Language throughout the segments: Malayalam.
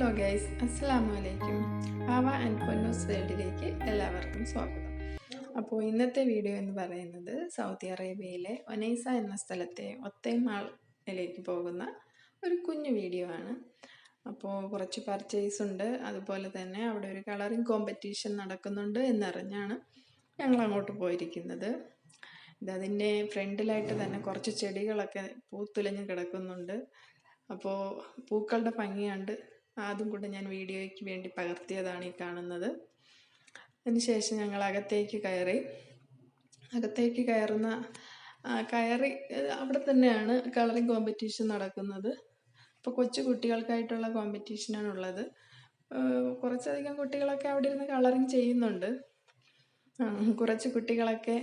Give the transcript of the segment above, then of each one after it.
ഹലോ ഗൈസ് അസ്സലാമു അലൈക്കും ആവ ആൻഡ് പൊന്നോസ് വേൾഡിലേക്ക് എല്ലാവർക്കും സ്വാഗതം. അപ്പോൾ ഇന്നത്തെ വീഡിയോ എന്ന് പറയുന്നത് സൗദി അറേബ്യയിലെ ഒനൈസ എന്ന സ്ഥലത്തെ ഒത്തേമാളിലേക്ക് പോകുന്ന ഒരു കുഞ്ഞു വീഡിയോ ആണ്. അപ്പോൾ കുറച്ച് പർച്ചേസ് ഉണ്ട്. അതുപോലെ തന്നെ അവിടെ ഒരു കളറിംഗ് കോമ്പറ്റീഷൻ നടക്കുന്നുണ്ട് എന്നറിഞ്ഞാണ് ഞങ്ങൾ അങ്ങോട്ട് പോയിരിക്കുന്നത്. ഇതതിന്റെ ഫ്രണ്ടിലായിട്ട് തന്നെ കുറച്ച് ചെടികളൊക്കെ പൂത്തുലഞ്ഞ് കിടക്കുന്നുണ്ട്. അപ്പോൾ പൂക്കളുടെ ഭംഗി അതും കൂടെ ഞാൻ വീഡിയോയ്ക്ക് വേണ്ടി പകർത്തിയതാണ് ഈ കാണുന്നത്. അതിനുശേഷം ഞങ്ങൾ അകത്തേക്ക് കയറി. അകത്തേക്ക് കയറുന്ന കയറി അവിടെ തന്നെയാണ് കളറിങ് കോമ്പറ്റീഷൻ നടക്കുന്നത്. അപ്പോൾ കൊച്ചു കുട്ടികൾക്കായിട്ടുള്ള കോമ്പറ്റീഷനാണ് ഉള്ളത്. കുറച്ചധികം കുട്ടികളൊക്കെ അവിടെ ഇരുന്ന് കളറിങ് ചെയ്യുന്നുണ്ട്. കുറച്ച് കുട്ടികളൊക്കെ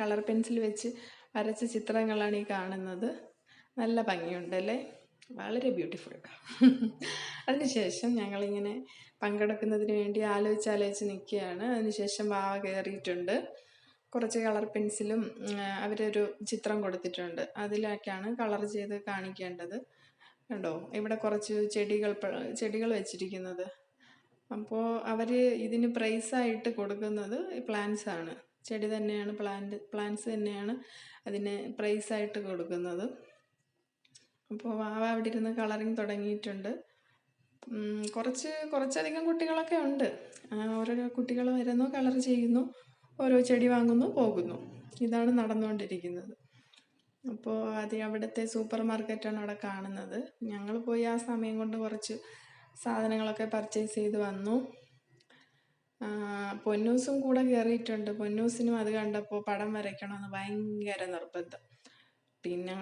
കളർ പെൻസിൽ വെച്ച് വരച്ച ചിത്രങ്ങളാണ് ഈ കാണുന്നത്. നല്ല ഭംഗിയുണ്ടല്ലേ? വളരെ ബ്യൂട്ടിഫുൾ അതിനുശേഷം ഞങ്ങളിങ്ങനെ പങ്കെടുക്കുന്നതിന് വേണ്ടി ആലോചിച്ച് ആലോചിച്ച് നിൽക്കുകയാണ് അതിനുശേഷം വാവ കയറിയിട്ടുണ്ട്. കുറച്ച് കളർ പെൻസിലും അവരൊരു ചിത്രം കൊടുത്തിട്ടുണ്ട്. അതിലൊക്കെയാണ് കളർ ചെയ്ത് കാണിക്കേണ്ടത്. കണ്ടോ? ഇവിടെ കുറച്ച് ചെടികൾ ചെടികൾ വെച്ചിരിക്കുന്നത്. അപ്പോൾ അവർ ഇതിന് പ്രൈസായിട്ട് കൊടുക്കുന്നത് പ്ലാന്റ്സ് ആണ്. ചെടി തന്നെയാണ് പ്ലാന്റ് പ്ലാന്റ്സ് തന്നെയാണ് അതിന് പ്രൈസായിട്ട് കൊടുക്കുന്നത്. അപ്പോൾ വാവ അവിടെ ഇരുന്ന് കളറിങ് തുടങ്ങിയിട്ടുണ്ട്. കുറച്ച് കുറച്ചധികം കുട്ടികളൊക്കെ ഉണ്ട്. ഓരോരോ കുട്ടികൾ വരുന്നു കളർ ചെയ്യുന്നു ഓരോ ചെടി വാങ്ങുന്നു പോകുന്നു. ഇതാണ് നടന്നുകൊണ്ടിരിക്കുന്നത്. അപ്പോൾ അത് അവിടുത്തെ സൂപ്പർ മാർക്കറ്റാണ് അവിടെ കാണുന്നത്. ഞങ്ങൾ പോയി ആ സമയം കൊണ്ട് കുറച്ച് സാധനങ്ങളൊക്കെ പർച്ചേസ് ചെയ്ത് വന്നു. പൊന്നൂസും കൂടെ കയറിയിട്ടുണ്ട് പൊന്നൂസിനും അത് കണ്ടപ്പോൾ പടം വരയ്ക്കണമെന്ന് ഭയങ്കര നിർബന്ധം. പിന്നെ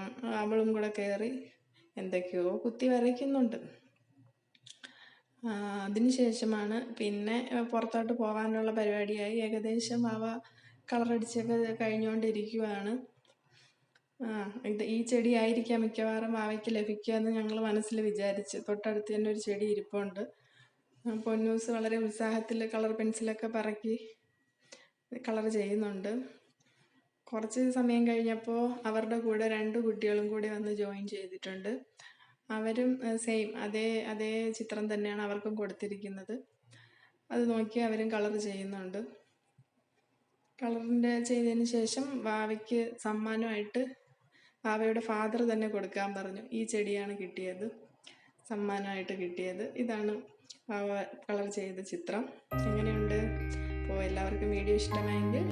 അവളും കൂടെ കയറി എന്തൊക്കെയോ കുത്തി വരയ്ക്കുന്നുണ്ട്. ആ, അതിനുശേഷമാണ് പിന്നെ പുറത്തോട്ട് പോകാനുള്ള പരിപാടിയായി. ഏകദേശം അവ കളറടിച്ചൊക്കെ കഴിഞ്ഞുകൊണ്ടിരിക്കുകയാണ് ഇത് ഈ ചെടി ആയിരിക്കാം മിക്കവാറും അവയ്ക്ക് ലഭിക്കുക എന്ന് ഞങ്ങൾ മനസ്സിൽ വിചാരിച്ച്. തൊട്ടടുത്ത് തന്നെ ഒരു ചെടി ഇരിപ്പുണ്ട്. പൊന്നൂസ് വളരെ ഉത്സാഹത്തിൽ കളർ പെൻസിലൊക്കെ പറക്കി കളർ ചെയ്യുന്നുണ്ട്. കുറച്ച് സമയം കഴിഞ്ഞപ്പോൾ അവരുടെ കൂടെ രണ്ട് കുട്ടികളും കൂടി വന്ന് ജോയിൻ ചെയ്തിട്ടുണ്ട്. അവരും സെയിം അതേ അതേ ചിത്രം തന്നെയാണ് അവർക്കും കൊടുത്തിരിക്കുന്നത്. അത് നോക്കി അവരും കളർ ചെയ്യുന്നുണ്ട്. കളറിന്റെ ചെയ്തതിന് ശേഷം വാവയ്ക്ക് സമ്മാനമായിട്ട് വാവയുടെ ഫാദർ തന്നെ കൊടുക്കാൻ പറഞ്ഞു. ഈ ചെടിയാണ് കിട്ടിയത്. സമ്മാനമായിട്ട് കിട്ടിയത്. ഇതാണ് വാവ കളർ ചെയ്ത ചിത്രം. എങ്ങനെയുണ്ട്? അപ്പോൾ എല്ലാവർക്കും വീഡിയോ ഇഷ്ടമായെങ്കിൽ